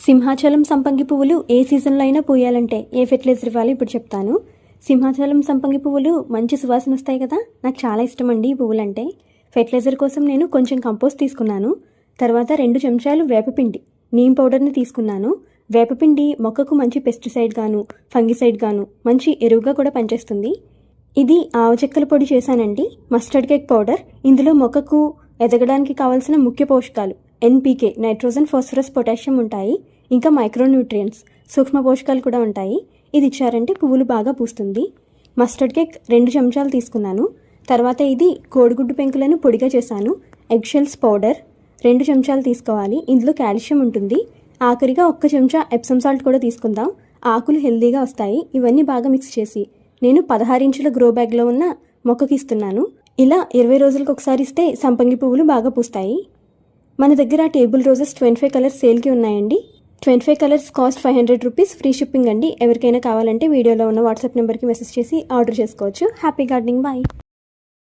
సింహాచలం సంపంగి పువ్వులు ఏ సీజన్లో అయినా పూయాలంటే ఏ ఫెర్టిలైజర్ ఇవ్వాలి ఇప్పుడు చెప్తాను. సింహాచలం సంపంగి పువ్వులు మంచి సువాసన వస్తాయి కదా? నాకు చాలా ఇష్టం అండి ఈ పువ్వులంటే. ఫెర్టిలైజర్ కోసం నేను కొంచెం కంపోస్ట్ తీసుకున్నాను. తర్వాత రెండు చెంచాలు వేపపిండి నీమ్ పౌడర్ని తీసుకున్నాను. వేపపిండి మొక్కకు మంచి పెస్టిసైడ్ గాను ఫంగిసైడ్ గాను మంచి ఎరువుగా కూడా పనిచేస్తుంది. ఇది ఆవు చెక్కల పొడి చేశానండి. మస్టర్డ్ కేక్ పౌడర్ ఇందులో మొక్కకు ఎదగడానికి కావాల్సిన ముఖ్య పోషకాలు ఎన్పీకే నైట్రోజన్ ఫాస్ఫరస్ పొటాషియం ఉంటాయి. ఇంకా మైక్రోన్యూట్రియంట్స్ సూక్ష్మ పోషకాలు కూడా ఉంటాయి. ఇది ఇచ్చారంటే పువ్వులు బాగా పూస్తుంది. మస్టర్డ్ కేక్ రెండు చెంచాలు తీసుకున్నాను. తర్వాత ఇది కోడిగుడ్డు పెంకులను పొడిగా చేశాను. ఎగ్షెల్స్ పౌడర్ రెండు చెంచాలు తీసుకోవాలి. ఇందులో కాల్షియం ఉంటుంది. ఆఖరిగా ఒక్క చెంచా ఎప్సమ్ సాల్ట్ కూడా తీసుకుందాం. ఆకులు హెల్దీగా వస్తాయి. ఇవన్నీ బాగా మిక్స్ చేసి నేను పదహారు ఇంచుల గ్రో బ్యాగ్లో ఉన్న మొక్కకి ఇస్తున్నాను. ఇలా ఇరవై రోజులకు ఒకసారి ఇస్తే సంపంగి పువ్వులు బాగా పూస్తాయి. మన దగ్గర table roses twenty five colours సేల్కి ఉన్నాయండి. Twenty five colours cost five hundred rupees free shipping అండి. ఎవరికైనా కావాలంటే వీడియోలో ఉన్న వాట్సాప్ నెంబర్కి మెసేజ్ చేసి ఆర్డర్ చేసుకోవచ్చు. Happy gardening. బాయ్.